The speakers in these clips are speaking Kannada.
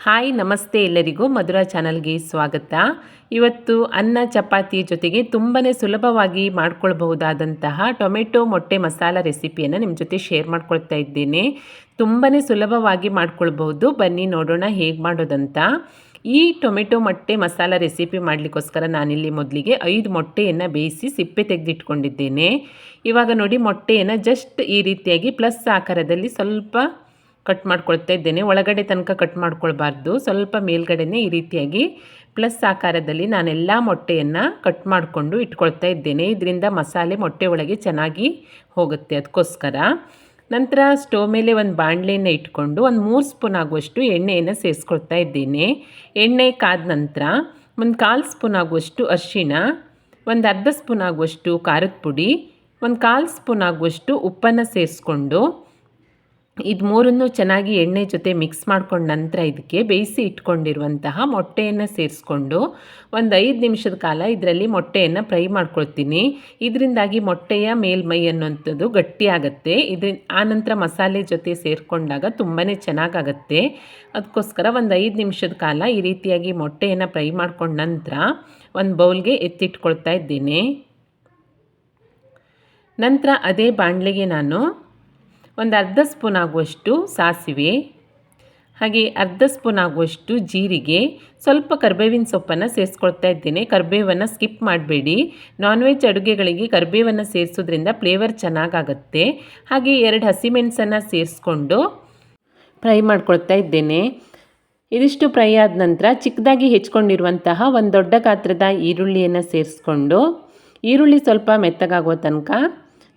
ಹಾಯ್, ನಮಸ್ತೆ ಎಲ್ಲರಿಗೂ ಮಧುರಾ ಚಾನಲ್ಗೆ ಸ್ವಾಗತ. ಇವತ್ತು ಅನ್ನ ಚಪಾತಿ ಜೊತೆಗೆ ತುಂಬಾ ಸುಲಭವಾಗಿ ಮಾಡ್ಕೊಳ್ಬಹುದಾದಂತಹ ಟೊಮೆಟೊ ಮೊಟ್ಟೆ ಮಸಾಲ ರೆಸಿಪಿಯನ್ನು ನಿಮ್ಮ ಜೊತೆ ಶೇರ್ ಮಾಡ್ಕೊಳ್ತಾ ಇದ್ದೇನೆ. ತುಂಬಾ ಸುಲಭವಾಗಿ ಮಾಡ್ಕೊಳ್ಬಹುದು. ಬನ್ನಿ ನೋಡೋಣ ಹೇಗೆ ಮಾಡೋದಂತ. ಈ ಟೊಮೆಟೊ ಮೊಟ್ಟೆ ಮಸಾಲ ರೆಸಿಪಿ ಮಾಡಲಿಕ್ಕೋಸ್ಕರ ನಾನಿಲ್ಲಿ ಮೊದಲಿಗೆ ಐದು ಮೊಟ್ಟೆಯನ್ನು ಬೇಯಿಸಿ ಸಿಪ್ಪೆ ತೆಗೆದಿಟ್ಕೊಂಡಿದ್ದೇನೆ. ಇವಾಗ ನೋಡಿ ಮೊಟ್ಟೆಯನ್ನು ಜಸ್ಟ್ ಈ ರೀತಿಯಾಗಿ ಪ್ಲಸ್ ಆಕಾರದಲ್ಲಿ ಸ್ವಲ್ಪ ಕಟ್ ಮಾಡ್ಕೊಳ್ತಾ ಇದ್ದೇನೆ. ಒಳಗಡೆ ತನಕ ಕಟ್ ಮಾಡ್ಕೊಳ್ಬಾರ್ದು. ಸ್ವಲ್ಪ ಮೇಲ್ಗಡೆನೆ ಈ ರೀತಿಯಾಗಿ ಪ್ಲಸ್ ಆಕಾರದಲ್ಲಿ ನಾನೆಲ್ಲ ಮೊಟ್ಟೆಯನ್ನು ಕಟ್ ಮಾಡಿಕೊಂಡು ಇಟ್ಕೊಳ್ತಾ ಇದ್ದೇನೆ. ಇದರಿಂದ ಮಸಾಲೆ ಮೊಟ್ಟೆ ಒಳಗೆ ಚೆನ್ನಾಗಿ ಹೋಗುತ್ತೆ ಅದಕ್ಕೋಸ್ಕರ. ನಂತರ ಸ್ಟೋವ್ ಮೇಲೆ ಒಂದು ಬಾಣಲೆಯನ್ನು ಇಟ್ಕೊಂಡು ಒಂದು ಮೂರು ಸ್ಪೂನ್ ಆಗುವಷ್ಟು ಎಣ್ಣೆಯನ್ನು ಸೇರಿಸ್ಕೊಳ್ತಾ ಇದ್ದೇನೆ. ಎಣ್ಣೆ ಕಾದ ನಂತರ ಒಂದು ಕಾಲು ಸ್ಪೂನ್ ಆಗುವಷ್ಟು ಅರಿಶಿಣ, ಒಂದು ಅರ್ಧ ಸ್ಪೂನ್ ಆಗುವಷ್ಟು ಖಾರದ ಪುಡಿ, ಒಂದು ಕಾಲು ಸ್ಪೂನ್ ಆಗುವಷ್ಟು ಉಪ್ಪನ್ನು ಸೇರಿಸ್ಕೊಂಡು ಇದು ಮೂರನ್ನು ಚೆನ್ನಾಗಿ ಎಣ್ಣೆ ಜೊತೆ ಮಿಕ್ಸ್ ಮಾಡ್ಕೊಂಡ ನಂತರ ಇದಕ್ಕೆ ಬೇಯಿಸಿ ಇಟ್ಕೊಂಡಿರುವಂತಹ ಮೊಟ್ಟೆಯನ್ನು ಸೇರಿಸ್ಕೊಂಡು ಒಂದು ಐದು ನಿಮಿಷದ ಕಾಲ ಇದರಲ್ಲಿ ಮೊಟ್ಟೆಯನ್ನು ಫ್ರೈ ಮಾಡ್ಕೊಳ್ತೀನಿ. ಇದರಿಂದಾಗಿ ಮೊಟ್ಟೆಯ ಮೇಲ್ಮೈ ಅನ್ನುವಂಥದ್ದು ಗಟ್ಟಿಯಾಗುತ್ತೆ ಇದ್ರ ಆನಂತರ ಮಸಾಲೆ ಜೊತೆ ಸೇರಿಕೊಂಡಾಗ ತುಂಬಾ ಚೆನ್ನಾಗಾಗತ್ತೆ. ಅದಕ್ಕೋಸ್ಕರ ಒಂದು ಐದು ನಿಮಿಷದ ಕಾಲ ಈ ರೀತಿಯಾಗಿ ಮೊಟ್ಟೆಯನ್ನು ಫ್ರೈ ಮಾಡ್ಕೊಂಡ ನಂತರ ಒಂದು ಬೌಲ್ಗೆ ಎತ್ತಿಟ್ಕೊಳ್ತಾ ಇದ್ದೀನಿ. ನಂತರ ಅದೇ ಬಾಣಲೆಗೆ ನಾನು ಒಂದು ಅರ್ಧ ಸ್ಪೂನ್ ಆಗುವಷ್ಟು ಸಾಸಿವೆ, ಹಾಗೆ ಅರ್ಧ ಸ್ಪೂನ್ ಆಗುವಷ್ಟು ಜೀರಿಗೆ, ಸ್ವಲ್ಪ ಕರ್ಬೇವಿನ ಸೊಪ್ಪನ್ನು ಸೇರಿಸ್ಕೊಳ್ತಾ ಇದ್ದೇನೆ. ಕರ್ಬೇವನ್ನು ಸ್ಕಿಪ್ ಮಾಡಬೇಡಿ. ನಾನ್ ವೆಜ್ ಅಡುಗೆಗಳಿಗೆ ಕರ್ಬೇವನ್ನು ಸೇರಿಸೋದ್ರಿಂದ ಫ್ಲೇವರ್ ಚೆನ್ನಾಗಾಗತ್ತೆ. ಹಾಗೆ ಎರಡು ಹಸಿಮೆಣಸನ್ನು ಸೇರಿಸ್ಕೊಂಡು ಫ್ರೈ ಮಾಡ್ಕೊಳ್ತಾ ಇದ್ದೇನೆ. ಇದಿಷ್ಟು ಫ್ರೈ ಆದ ನಂತರ ಚಿಕ್ಕದಾಗಿ ಹೆಚ್ಕೊಂಡಿರುವಂತಹ ಒಂದು ದೊಡ್ಡ ಗಾತ್ರದ ಈರುಳ್ಳಿಯನ್ನು ಸೇರಿಸ್ಕೊಂಡು, ಈರುಳ್ಳಿ ಸ್ವಲ್ಪ ಮೆತ್ತಗಾಗೋ ತನಕ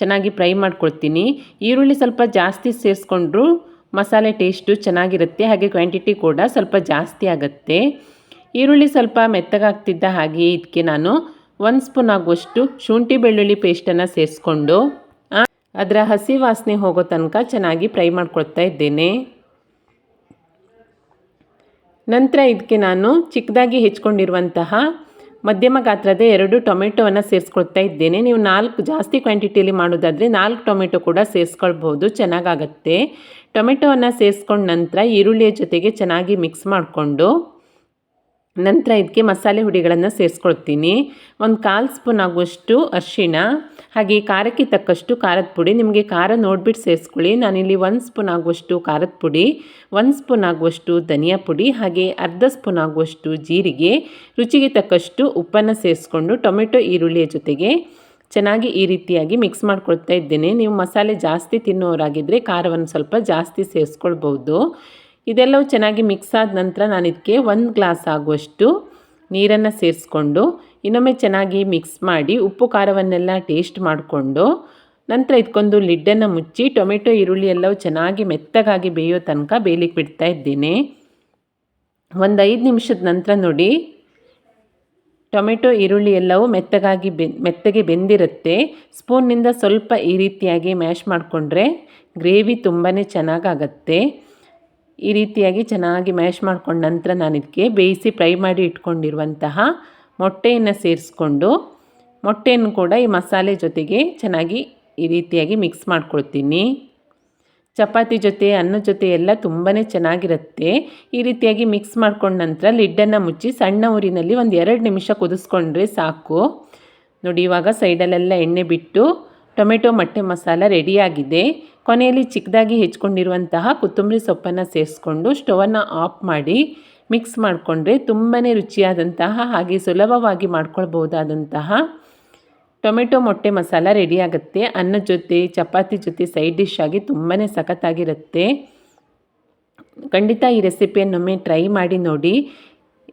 ಚೆನ್ನಾಗಿ ಫ್ರೈ ಮಾಡ್ಕೊಳ್ತೀನಿ. ಈರುಳ್ಳಿ ಸ್ವಲ್ಪ ಜಾಸ್ತಿ ಸೇರಿಸ್ಕೊಂಡ್ರು ಮಸಾಲೆ ಟೇಸ್ಟು ಚೆನ್ನಾಗಿರುತ್ತೆ. ಹಾಗೆ ಕ್ವಾಂಟಿಟಿ ಕೂಡ ಸ್ವಲ್ಪ ಜಾಸ್ತಿ ಆಗುತ್ತೆ. ಈರುಳ್ಳಿ ಸ್ವಲ್ಪ ಮೆತ್ತಗಾಗ್ತಿದ್ದ ಹಾಗೆ ಇದಕ್ಕೆ ನಾನು ಒಂದು ಸ್ಪೂನ್ ಆಗುವಷ್ಟು ಶುಂಠಿ ಬೆಳ್ಳುಳ್ಳಿ ಪೇಸ್ಟನ್ನು ಸೇರಿಸ್ಕೊಂಡು ಅದರ ಹಸಿ ವಾಸನೆ ಹೋಗೋ ತನಕ ಚೆನ್ನಾಗಿ ಫ್ರೈ ಮಾಡ್ಕೊಳ್ತಾ ಇದ್ದೇನೆ. ನಂತರ ಇದಕ್ಕೆ ನಾನು ಚಿಕ್ಕದಾಗಿ ಹೆಚ್ಕೊಂಡಿರುವಂತಹ ಮಧ್ಯಮ ಗಾತ್ರದ ಎರಡು ಟೊಮೆಟೊವನ್ನು ಸೇರಿಸ್ಕೊಳ್ತಾ ಇದ್ದೇನೆ. ನೀವು ನಾಲ್ಕು ಜಾಸ್ತಿ ಕ್ವಾಂಟಿಟಿಯಲ್ಲಿ ಮಾಡೋದಾದರೆ ನಾಲ್ಕು ಟೊಮೆಟೊ ಕೂಡ ಸೇರಿಸ್ಕೊಳ್ಬೋದು ಚೆನ್ನಾಗಾಗತ್ತೆ. ಟೊಮೆಟೊವನ್ನು ಸೇರಿಸ್ಕೊಂಡ ನಂತರ ಈರುಳ್ಳಿಯ ಜೊತೆಗೆ ಚೆನ್ನಾಗಿ ಮಿಕ್ಸ್ ಮಾಡಿಕೊಂಡು ನಂತರ ಇದಕ್ಕೆ ಮಸಾಲೆ ಹುಡಿಗಳನ್ನು ಸೇರಿಸ್ಕೊಳ್ತೀನಿ. ಒಂದು ಕಾಲು ಸ್ಪೂನ್ ಆಗುವಷ್ಟು ಅರಿಶಿಣ, ಹಾಗೆ ಖಾರಕ್ಕೆ ತಕ್ಕಷ್ಟು ಖಾರದ ಪುಡಿ. ನಿಮಗೆ ಖಾರ ನೋಡಿಬಿಟ್ಟು ಸೇರಿಸ್ಕೊಳ್ಳಿ. ನಾನಿಲ್ಲಿ ಒಂದು ಸ್ಪೂನ್ ಆಗುವಷ್ಟು ಖಾರದ ಪುಡಿ, ಒಂದು ಸ್ಪೂನ್ ಆಗುವಷ್ಟು ಧನಿಯಾ ಪುಡಿ, ಹಾಗೆ ಅರ್ಧ ಸ್ಪೂನ್ ಆಗುವಷ್ಟು ಜೀರಿಗೆ, ರುಚಿಗೆ ತಕ್ಕಷ್ಟು ಉಪ್ಪನ್ನು ಸೇರಿಸ್ಕೊಂಡು ಟೊಮೆಟೊ ಈರುಳ್ಳಿಯ ಜೊತೆಗೆ ಚೆನ್ನಾಗಿ ಈ ರೀತಿಯಾಗಿ ಮಿಕ್ಸ್ ಮಾಡ್ಕೊಳ್ತಾ ಇದ್ದೇನೆ. ನೀವು ಮಸಾಲೆ ಜಾಸ್ತಿ ತಿನ್ನೋರಾಗಿದ್ದರೆ ಖಾರವನ್ನು ಸ್ವಲ್ಪ ಜಾಸ್ತಿ ಸೇರಿಸ್ಕೊಳ್ಬೋದು ಇದೆಲ್ಲವೂ ಚೆನ್ನಾಗಿ ಮಿಕ್ಸ್ ಆದ ನಂತರ ನಾನು ಇದಕ್ಕೆ ಒಂದು ಗ್ಲಾಸ್ ಆಗುವಷ್ಟು ನೀರನ್ನು ಸೇರಿಸ್ಕೊಂಡು ಇನ್ನೊಮ್ಮೆ ಚೆನ್ನಾಗಿ ಮಿಕ್ಸ್ ಮಾಡಿ ಉಪ್ಪು ಖಾರವನ್ನೆಲ್ಲ ಟೇಸ್ಟ್ ಮಾಡಿಕೊಂಡು ನಂತರ ಇದಕ್ಕೊಂದು ಲಿಡ್ಡನ್ನು ಮುಚ್ಚಿ ಟೊಮೆಟೊ, ಈರುಳ್ಳಿ ಎಲ್ಲವೂ ಚೆನ್ನಾಗಿ ಮೆತ್ತಗಾಗಿ ಬೇಯೋ ತನಕ ಬೇಯಲಿಕ್ಕೆ ಬಿಡ್ತಾ ಇದ್ದೀನಿ. ಒಂದು ಐದು ನಿಮಿಷದ ನಂತರ ನೋಡಿ, ಟೊಮೆಟೊ, ಈರುಳ್ಳಿ ಎಲ್ಲವೂ ಮೆತ್ತಗಾಗಿ ಬೆ ಮೆತ್ತಗೆ ಬೆಂದಿರುತ್ತೆ. ಸ್ಪೂನ್ನಿಂದ ಸ್ವಲ್ಪ ಈ ರೀತಿಯಾಗಿ ಮ್ಯಾಶ್ ಮಾಡಿಕೊಂಡ್ರೆ ಗ್ರೇವಿ ತುಂಬಾ ಚೆನ್ನಾಗಾಗತ್ತೆ. ಈ ರೀತಿಯಾಗಿ ಚೆನ್ನಾಗಿ ಮ್ಯಾಶ್ ಮಾಡ್ಕೊಂಡ ನಂತರ ನಾನು ಇದಕ್ಕೆ ಬೇಯಿಸಿ ಫ್ರೈ ಮಾಡಿ ಇಟ್ಕೊಂಡಿರುವಂತಹ ಮೊಟ್ಟೆಯನ್ನು ಸೇರಿಸ್ಕೊಂಡು ಮೊಟ್ಟೆಯನ್ನು ಕೂಡ ಈ ಮಸಾಲೆ ಜೊತೆಗೆ ಚೆನ್ನಾಗಿ ಈ ರೀತಿಯಾಗಿ ಮಿಕ್ಸ್ ಮಾಡ್ಕೊಳ್ತೀನಿ. ಚಪಾತಿ ಜೊತೆ ಅನ್ನದ ಜೊತೆ ಎಲ್ಲ ತುಂಬಾ ಚೆನ್ನಾಗಿರುತ್ತೆ. ಈ ರೀತಿಯಾಗಿ ಮಿಕ್ಸ್ ಮಾಡ್ಕೊಂಡ ನಂತರ ಲಿಡ್ಡನ್ನು ಮುಚ್ಚಿ ಸಣ್ಣ ಊರಿನಲ್ಲಿ ಒಂದು ಎರಡು ನಿಮಿಷ ಕುದಿಸ್ಕೊಂಡ್ರೆ ಸಾಕು. ನೋಡಿ ಇವಾಗ ಸೈಡಲ್ಲೆಲ್ಲ ಎಣ್ಣೆ ಬಿಟ್ಟು ಟೊಮೆಟೊ ಮೊಟ್ಟೆ ಮಸಾಲ ರೆಡಿಯಾಗಿದೆ. ಕೊನೆಯಲ್ಲಿ ಚಿಕ್ಕದಾಗಿ ಹೆಚ್ಕೊಂಡಿರುವಂತಹ ಕೊತ್ತಂಬರಿ ಸೊಪ್ಪನ್ನು ಸೇರಿಸ್ಕೊಂಡು ಸ್ಟವನ್ನು ಆಫ್ ಮಾಡಿ ಮಿಕ್ಸ್ ಮಾಡಿಕೊಂಡ್ರೆ ತುಂಬಾ ರುಚಿಯಾದಂತಹ ಹಾಗೆ ಸುಲಭವಾಗಿ ಮಾಡ್ಕೊಳ್ಬಹುದಾದಂತಹ ಟೊಮೆಟೊ ಮೊಟ್ಟೆ ಮಸಾಲ ರೆಡಿಯಾಗುತ್ತೆ. ಅನ್ನದ ಜೊತೆ, ಚಪಾತಿ ಜೊತೆ ಸೈಡ್ ಡಿಶ್ ಆಗಿ ತುಂಬಾ ಸಖತ್ತಾಗಿರುತ್ತೆ. ಖಂಡಿತ ಈ ರೆಸಿಪಿಯನ್ನೊಮ್ಮೆ ಟ್ರೈ ಮಾಡಿ ನೋಡಿ.